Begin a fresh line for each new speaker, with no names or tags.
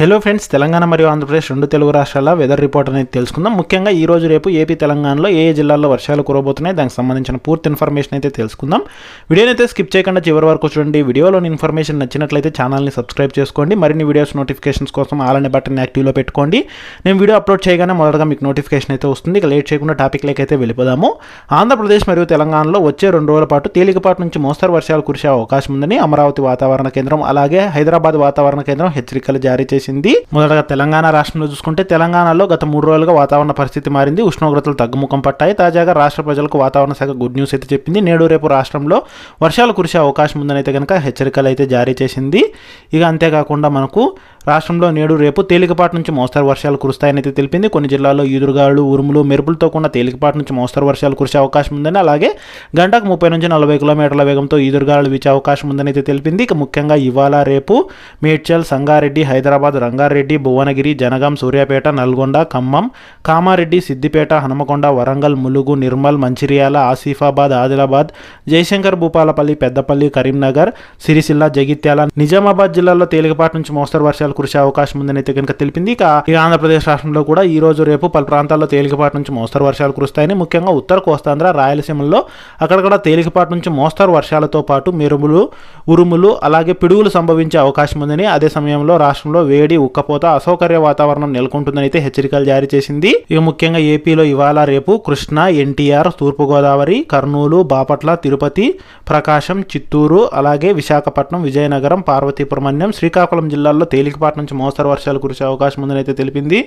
Hello friends Telangana మరియు ఆంధ్రప్రదేశ్ రెండు తెలుగు రాష్ట్రాల వెదర్ రిపోర్ట్ అనేది తెలుసుకుందాం. ముఖ్యంగా ఈ రోజు రేపు ఏపీ తెలంగాణలో ఏ జిల్లాల్లో వర్షాలు కురబోతున్నాయి దానికి సంబంధించిన పూర్తి ఇన్ఫర్మేషన్ అయితే తెలుసుకుందాం. వీడియోని అయితే స్కిప్ చేయకుండా చివరి వరకు చూడండి. వీడియోలోని ఇన్ఫర్మేషన్ నచ్చినట్లయితే ఛానల్ని సబ్స్క్రైబ్ చేసుకోండి. మరిన్ని వీడియోస్ నోటిఫికేషన్స్ కోసం ఆలనే బటన్ యాక్టివ్లో పెట్టుకోండి. నేను వీడియో అప్లోడ్ చేయగానే మొదటగా మీకు నోటిఫికేషన్ అయితే వస్తుంది. ఇక లేట్ చేయకుండా టాపిక్ అయితే వెళ్ళిపోదాము. ఆంధ్రప్రదేశ్ మరియు తెలంగాణలో వచ్చే రెండు రోజుల పాటు తేలికపాటి నుంచి మోస్తరు వర్షాలు కురిసే అవకాశం ఉందని అమరావతి వాతావరణ కేంద్రం అలాగే హైదరాబాద్ వాతావరణ కేంద్రం హెచ్చరికలు జారీ చేసి చేసింది. మొదటగా తెలంగాణ రాష్ట్రంలో చూసుకుంటే తెలంగాణలో గత మూడు రోజులుగా వాతావరణ పరిస్థితి మారింది. ఉష్ణోగ్రతలు తగ్గుముఖం పట్టాయి. తాజాగా రాష్ట్ర ప్రజలకు వాతావరణ శాఖ గుడ్ న్యూస్ అయితే చెప్పింది. నేడు రేపు రాష్ట్రంలో వర్షాలు కురిసే అవకాశం ఉందని అయితే కనుక హెచ్చరికలు అయితే జారీ చేసింది. ఇక అంతేకాకుండా మనకు రాష్ట్రంలో నేడు రేపు తేలికపాటి నుంచి మోస్తరు వర్షాలు కురుస్తాయని అయితే తెలిపింది. కొన్ని జిల్లాల్లో ఈదురుగాలు ఉరుములు మెరుపులతో కూడిన తేలికపాటి నుంచి మోస్తరు వర్షాలు కురిసే అవకాశం ఉందని అలాగే గంటకు ముప్పై నుంచి నలభై కిలోమీటర్ల వేగంతో ఈదురుగాలు వీచే అవకాశం ఉందని అయితే తెలిపింది. ఇక ముఖ్యంగా ఇవాళ రేపు మేడ్చల్ సంగారెడ్డి హైదరాబాద్ రంగారెడ్డి భువనగిరి జనగాం సూర్యాపేట నల్గొండ ఖమ్మం కామారెడ్డి సిద్దిపేట హనుమకొండ వరంగల్ ములుగు నిర్మల్ మంచిర్యాల ఆసిఫాబాద్ ఆదిలాబాద్ జయశంకర్ భూపాలపల్లి పెద్దపల్లి కరీంనగర్ సిరిసిల్ల జగిత్యాల నిజామాబాద్ జిల్లాలో తేలికపాటి నుంచి మోస్తరు వర్షాలు కురిసే అవకాశం ఉందని అయితే కనుక తెలిపింది. ఇక ఆంధ్రప్రదేశ్ రాష్ట్రంలో కూడా ఈ రోజు రేపు పలు ప్రాంతాల్లో తేలికపాటి నుంచి మోస్తరు వర్షాలు కురుస్తాయని ముఖ్యంగా ఉత్తర కోస్తాంధ్ర రాయలసీమలో అక్కడక్కడ తేలికపాటి నుంచి మోస్తరు వర్షాలతో పాటు మెరుములు ఉరుములు అలాగే పిడుగులు సంభవించే అవకాశం ఉందని అదే సమయంలో రాష్ట్రంలో వేడి ఉక్కపోత అసౌకర్య వాతావరణం నెలకొంటుందని అయితే హెచ్చరికలు జారీ చేసింది. ఇక ముఖ్యంగా ఏపీలో ఇవాళ రేపు కృష్ణా ఎన్టీఆర్ తూర్పుగోదావరి కర్నూలు బాపట్ల తిరుపతి ప్రకాశం చిత్తూరు అలాగే విశాఖపట్నం విజయనగరం పార్వతీపురం అన్యం శ్రీకాకుళం జిల్లాల్లో తేలికపాటి నుంచి మోస్తరు వర్షాలు కురిసే అవకాశం ఉందని అయితే తెలిపింది.